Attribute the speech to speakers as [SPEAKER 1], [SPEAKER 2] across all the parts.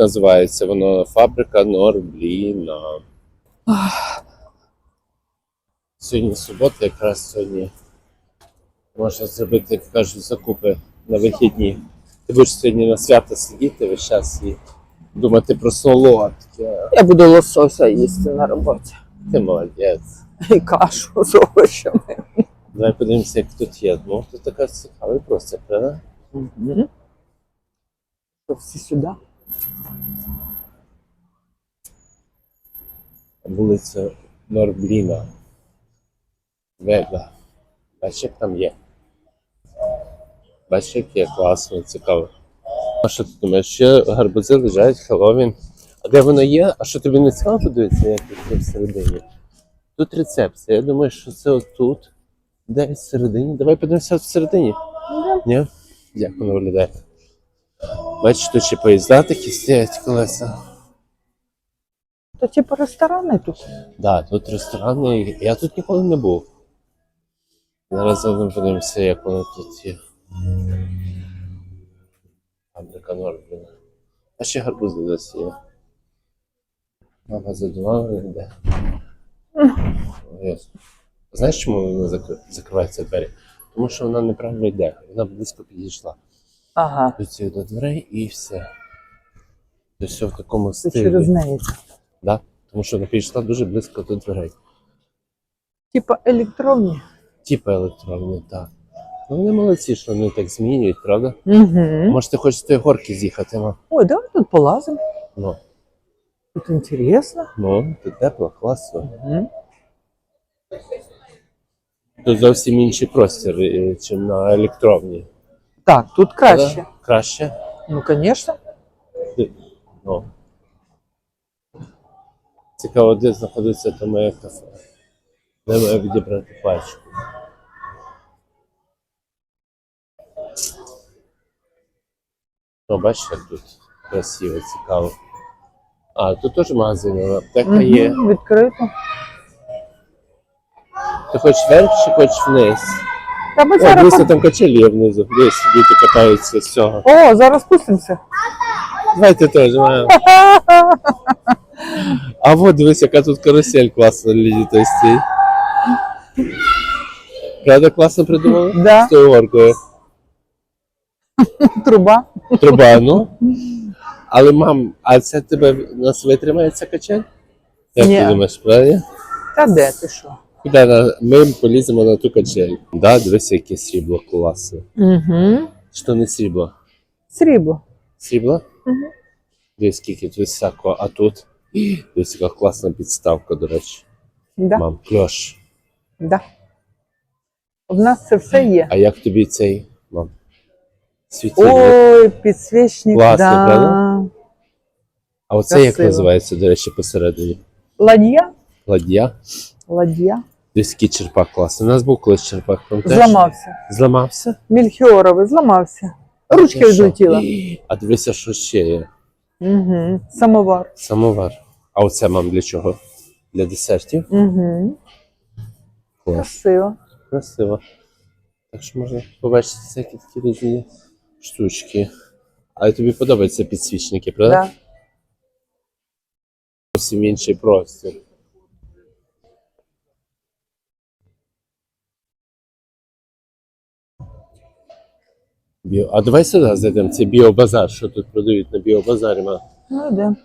[SPEAKER 1] Називається воно фабрика Норбліна. Сьогодні субота, якраз сьогодні можна зробити, як кажуть, закупи на вихідні. Ти будеш сьогодні на свято сидіти весь час і думати про солодке.
[SPEAKER 2] Я буду лосося їсти на роботі.
[SPEAKER 1] Ти молодець.
[SPEAKER 2] І кашу з овочами.
[SPEAKER 1] Давай подивимося, як тут є. Ну, тут така цікавий простір, правда?
[SPEAKER 2] Що, Всі сюди.
[SPEAKER 1] Вулиця Норбліна. Вега. Як там є. Бачиш, як є класно, цікаво. А що ти думаєш? Ще гарбузи лежать, Хеллоуін. А де воно є? А що тобі не цікаво подивитися, як це всередині? Тут рецепція. Я думаю, що це отут. Десь всередині. Давай подивимося всередині. Ні? Як воно виглядає? Бачиш, тут ще поїзда такі стоять колеса.
[SPEAKER 2] То типу ресторани тут.
[SPEAKER 1] Да, тут ресторани. Я тут ніколи не був. Зараз подивимося, як воно тут є. Фабрика Норбліна. А ще гарбузи досі є. Мама задумала, йде. Знаєш, чому вона закри... закривається двері? Тому що вона неправильно йде. Вона близько підійшла.
[SPEAKER 2] Ага.
[SPEAKER 1] До цих до дверей і все. До всього в такому
[SPEAKER 2] Це
[SPEAKER 1] стилі.
[SPEAKER 2] через неї.
[SPEAKER 1] Да? Тому що вона підійшла дуже близько до дверей.
[SPEAKER 2] Типа електронні.
[SPEAKER 1] Типа електронні, так. Ну вони молодці, що вони так змінюють, правда?
[SPEAKER 2] Угу.
[SPEAKER 1] Може, ти хочеш з тої горки з'їхати, ну?
[SPEAKER 2] Ой, давай тут полазимо.
[SPEAKER 1] Ну,
[SPEAKER 2] Тут інтересно.
[SPEAKER 1] ну тут тепло, класно.
[SPEAKER 2] Угу.
[SPEAKER 1] Тут зовсім інший простір, ніж на електронній.
[SPEAKER 2] Так, тут краще.
[SPEAKER 1] Краще?
[SPEAKER 2] Ну, звісно.
[SPEAKER 1] Ну. Цікаво, де знаходиться то моє кафе. Де маю відібрати пачку. Ну, бачиш, як тут красиво, цікаво. А, тут теж магазин, аптека є.
[SPEAKER 2] Відкрито.
[SPEAKER 1] Ти хочеш вверх чи хочеш вниз?
[SPEAKER 2] Та ми
[SPEAKER 1] О,
[SPEAKER 2] зараз.
[SPEAKER 1] дивися, там качелі є внизу. Десь діти катаються з цього.
[SPEAKER 2] О, зараз спустимося.
[SPEAKER 1] Давайте теж. маємо. А от дивись, яка тут карусель класна для дітей стоїть. Правда, класно придумали?
[SPEAKER 2] Да.
[SPEAKER 1] З тою горкою.
[SPEAKER 2] Труба.
[SPEAKER 1] Труба, ну. Але мам, а це тебе нас витримає ця качель? Як
[SPEAKER 2] Ні.
[SPEAKER 1] ти думаєш, правильно?
[SPEAKER 2] Та де ти що?
[SPEAKER 1] Куди на- ми поліземо на ту качель? Да, дивися, яке срібло класне.
[SPEAKER 2] Угу.
[SPEAKER 1] Що не срібло?
[SPEAKER 2] Срібло.
[SPEAKER 1] Срібло?
[SPEAKER 2] Мгм.
[SPEAKER 1] Дивись, скільки тут всякого, а тут. Дивись, яка класна підставка, до речі.
[SPEAKER 2] Да.
[SPEAKER 1] Мам, кльош.
[SPEAKER 2] Да. В нас це все є.
[SPEAKER 1] А як тобі цей, мам? Світильник?
[SPEAKER 2] Ой, підсвічник,
[SPEAKER 1] Класно,
[SPEAKER 2] да.
[SPEAKER 1] правда? А оце як
[SPEAKER 2] красиво.
[SPEAKER 1] називається, до речі, посередині?
[SPEAKER 2] Ладья?
[SPEAKER 1] Ладья?
[SPEAKER 2] Ладья.
[SPEAKER 1] Десь черпак класний. У нас був колись черпак, пам'ятаєш?
[SPEAKER 2] Зламався.
[SPEAKER 1] Зламався?
[SPEAKER 2] Мільхіоровий, зламався. Ручки
[SPEAKER 1] що?
[SPEAKER 2] відлетіла.
[SPEAKER 1] А дивися, що ще є.
[SPEAKER 2] Угу. Самовар.
[SPEAKER 1] Самовар. А оце, мам, для чого? Для десертів?
[SPEAKER 2] Угу.
[SPEAKER 1] Клас.
[SPEAKER 2] Красиво.
[SPEAKER 1] Красиво. Так що можна побачити всякі такі різні штучки. Але тобі подобаються підсвічники, правда?
[SPEAKER 2] Да.
[SPEAKER 1] Зовсім інший простір. Біо... А давай сюди зайдемо. Це біобазар. Що тут продають на біобазарі? ма?
[SPEAKER 2] Ну, йде.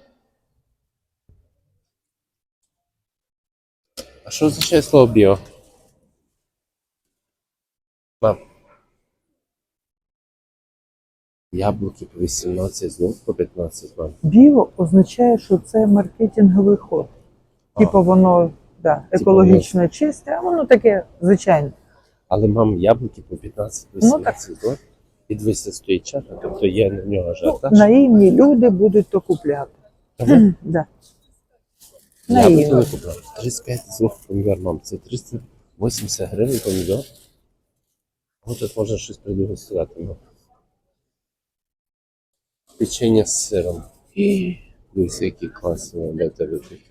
[SPEAKER 1] А що означає слово біо? Мам. Яблуки по 18, знов по 15, мам.
[SPEAKER 2] Біо означає, що це маркетинговий ход. Типу воно да, екологічно чисте, а воно таке звичайне.
[SPEAKER 1] Але мам, яблуки по 15,
[SPEAKER 2] Ну,
[SPEAKER 1] 18 ну, І дивися, стоїть чата, тобто є на нього
[SPEAKER 2] Ну,
[SPEAKER 1] ажіотаж.
[SPEAKER 2] наївні люди будуть то купляти.
[SPEAKER 1] Ага.
[SPEAKER 2] Да.
[SPEAKER 1] Я не купляв. 35 злов помідор, мам. Це 380 гривень помідор. Ось тут можна щось придегустувати. Ну. Печення з сиром. І Дивіться, які класні для тебе такі.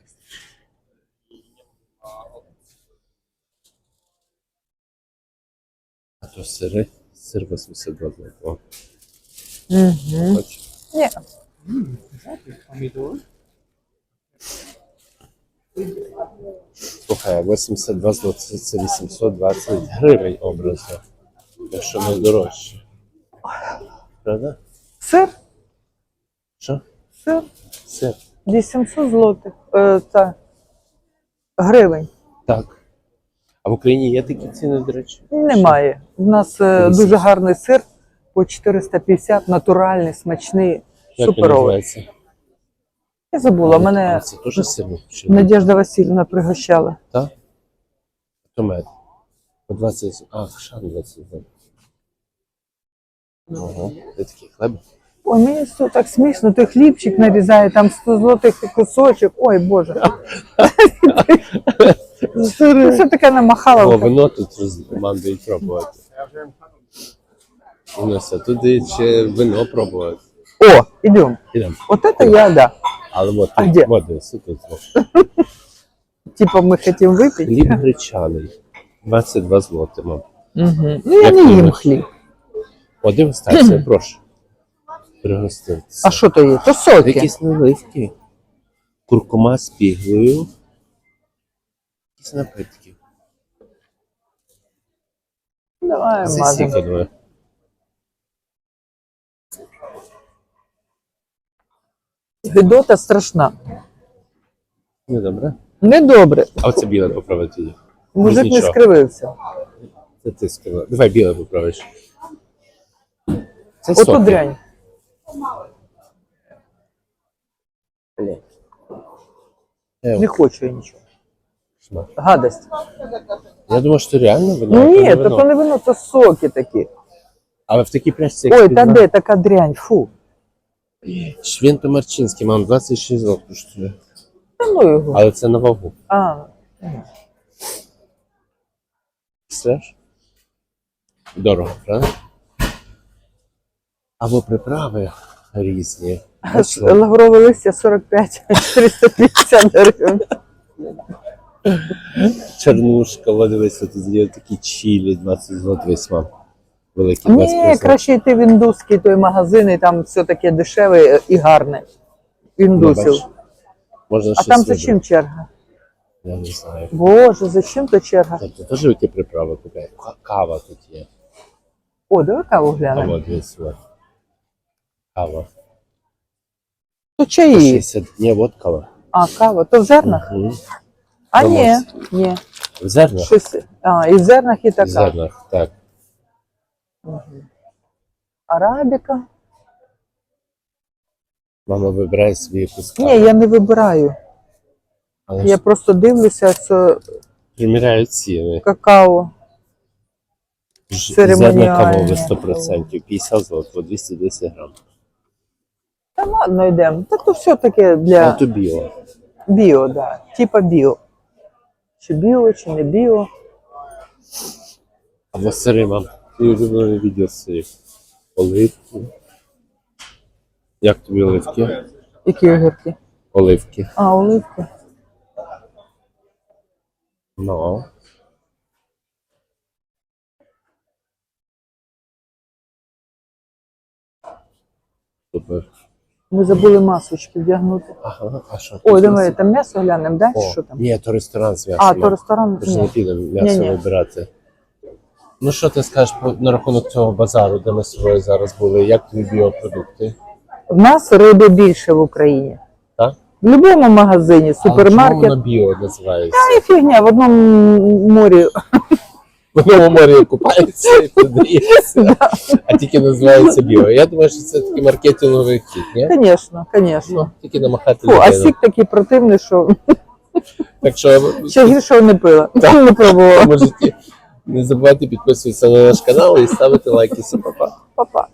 [SPEAKER 1] А то сири. Сир 82 злотого.
[SPEAKER 2] Угу.
[SPEAKER 1] Хоч.
[SPEAKER 2] Ні,
[SPEAKER 1] Слухай, 82 злоти це 820 гривень образно. Якщо не дорожче. Правда?
[SPEAKER 2] Сир,
[SPEAKER 1] Що?
[SPEAKER 2] сир,
[SPEAKER 1] Все.
[SPEAKER 2] 800 злотих. Е, та, гривень.
[SPEAKER 1] Так. А в Україні є такі ціни, до речі?
[SPEAKER 2] Немає. У нас е, дуже гарний сир по 450, натуральний, смачний,
[SPEAKER 1] Як він
[SPEAKER 2] суперовий.
[SPEAKER 1] називається?
[SPEAKER 2] Я забула, мене
[SPEAKER 1] Це теж сильно. Чи...
[SPEAKER 2] Надежда Васильівна пригощала.
[SPEAKER 1] Так? То мед. По 20. А, шан 20. Ага. Це такий хлеб.
[SPEAKER 2] Ой, мені все так смішно, той хлібчик нарізає, там 100 злотих кусочок. Ой, Боже. Ну, Все таке
[SPEAKER 1] О,
[SPEAKER 2] намахала.
[SPEAKER 1] вино тут командують пробувати. У нас туди ще вино пробувати.
[SPEAKER 2] О, идем.
[SPEAKER 1] Ідемо.
[SPEAKER 2] Вот это я, да.
[SPEAKER 1] Але от
[SPEAKER 2] А
[SPEAKER 1] тут,
[SPEAKER 2] де?
[SPEAKER 1] от дивись, тут. от.
[SPEAKER 2] Типа мы хотим выпить.
[SPEAKER 1] Хліб гречаний. 22 злоти, мам.
[SPEAKER 2] Мгм. Ну, я
[SPEAKER 1] Як
[SPEAKER 2] не
[SPEAKER 1] ти
[SPEAKER 2] їм
[SPEAKER 1] думаєш?
[SPEAKER 2] хліб.
[SPEAKER 1] О, дегустація, прошу. Пригоститися.
[SPEAKER 2] А що то є? То соки.
[SPEAKER 1] Якісь наливки. Куркума з піглою. Якісь напитки.
[SPEAKER 2] Давай,
[SPEAKER 1] я думаю.
[SPEAKER 2] Гидота страшна.
[SPEAKER 1] Ну, добре.
[SPEAKER 2] Недобре.
[SPEAKER 1] А оце біле поправити її.
[SPEAKER 2] Мужик не
[SPEAKER 1] нічого.
[SPEAKER 2] скривився.
[SPEAKER 1] Це ти сказала. Давай біле поправиш. Це
[SPEAKER 2] Ото
[SPEAKER 1] соки.
[SPEAKER 2] дрянь.
[SPEAKER 1] Е,
[SPEAKER 2] Не хочу я нічого.
[SPEAKER 1] Шмат.
[SPEAKER 2] Гадость.
[SPEAKER 1] Я думаю, що реально вино.
[SPEAKER 2] Ну ні,
[SPEAKER 1] не
[SPEAKER 2] то
[SPEAKER 1] вино.
[SPEAKER 2] то не вино, то соки такі.
[SPEAKER 1] Але в такій пляшці, як
[SPEAKER 2] Ой,
[SPEAKER 1] ти
[SPEAKER 2] та
[SPEAKER 1] знаєш,
[SPEAKER 2] де така дрянь, фу.
[SPEAKER 1] Швінто Марчинський, мам, 26 злот коштує.
[SPEAKER 2] Та ну його.
[SPEAKER 1] Але це на вагу.
[SPEAKER 2] А,
[SPEAKER 1] Представляєш? Дорого, правда? Або приправи різні. Масло.
[SPEAKER 2] лаврове листя 45, 350 гривень.
[SPEAKER 1] Чернушка, от дивися, тут є такі чилі, 20 злот весь вам. Великі
[SPEAKER 2] Ні, краще йти в індуський той магазин, і там все таке дешеве і гарне.
[SPEAKER 1] Ну,
[SPEAKER 2] Індусів.
[SPEAKER 1] бачиш, Можна
[SPEAKER 2] А
[SPEAKER 1] щось
[SPEAKER 2] там за
[SPEAKER 1] вибрати.
[SPEAKER 2] чим черга?
[SPEAKER 1] Я не знаю.
[SPEAKER 2] Боже, за чим то черга?
[SPEAKER 1] Ти теж які приправи купляє? Ка- Кава тут є.
[SPEAKER 2] О, давай каву глянемо.
[SPEAKER 1] от дивись, от. Кава.
[SPEAKER 2] То чаї.
[SPEAKER 1] 60. Ні, от кава.
[SPEAKER 2] А, кава, то в зернах?
[SPEAKER 1] Угу.
[SPEAKER 2] А ні, ні.
[SPEAKER 1] В зернах?
[SPEAKER 2] Щось. А, і в зернах і
[SPEAKER 1] В
[SPEAKER 2] така.
[SPEAKER 1] зернах, так.
[SPEAKER 2] Арабіка.
[SPEAKER 1] Мама вибирає собі якусь каву.
[SPEAKER 2] Ні, я не вибираю.
[SPEAKER 1] Але
[SPEAKER 2] Я
[SPEAKER 1] ж
[SPEAKER 2] просто дивлюся це
[SPEAKER 1] приміряють ціни.
[SPEAKER 2] какао.
[SPEAKER 1] Ж-
[SPEAKER 2] Церемоніальне.
[SPEAKER 1] Зерна кавове 100%, 50 злот, по 210 грам.
[SPEAKER 2] Та ладно, йдемо. Та то все таке для
[SPEAKER 1] А то біло.
[SPEAKER 2] біо, да. Типа біо. Чи біо, чи не біо.
[SPEAKER 1] Або сири, мам. Ти улюблене відео з сирів. Оливки. Як тобі оливки?
[SPEAKER 2] Які огірки?
[SPEAKER 1] Оливки.
[SPEAKER 2] А, оливки.
[SPEAKER 1] Ну. Супер.
[SPEAKER 2] Ми забули масочки вдягнути.
[SPEAKER 1] Ага, а що?
[SPEAKER 2] Ой, давай там м'ясо глянемо, да?
[SPEAKER 1] О,
[SPEAKER 2] що там?
[SPEAKER 1] Ні, то ресторан з м'ясом.
[SPEAKER 2] А, то ресторан.
[SPEAKER 1] Ми ж не підемо м'ясо
[SPEAKER 2] Ні-ні.
[SPEAKER 1] вибирати. Ну що ти скажеш по- на рахунок цього базару, де ми з тобою зараз були? Як тобі біопродукти?
[SPEAKER 2] В нас риби більше в Україні.
[SPEAKER 1] Так?
[SPEAKER 2] В будь-якому магазині,
[SPEAKER 1] Але чому
[SPEAKER 2] супермаркет.
[SPEAKER 1] воно біо називається?
[SPEAKER 2] Та й фігня, в одному морі.
[SPEAKER 1] В одному морі купається і продається, а тільки називається біо. Я думаю, що це такий маркетинговий хід, ні?
[SPEAKER 2] Звісно, звісно.
[SPEAKER 1] Ну, тільки намахати
[SPEAKER 2] Фу, а
[SPEAKER 1] людину.
[SPEAKER 2] сік такий противний, що
[SPEAKER 1] Так що
[SPEAKER 2] ще гіршого не пила. Не пробувала.
[SPEAKER 1] не забувайте підписуватися на наш канал і ставити лайки. Все, па-па.
[SPEAKER 2] Па-па.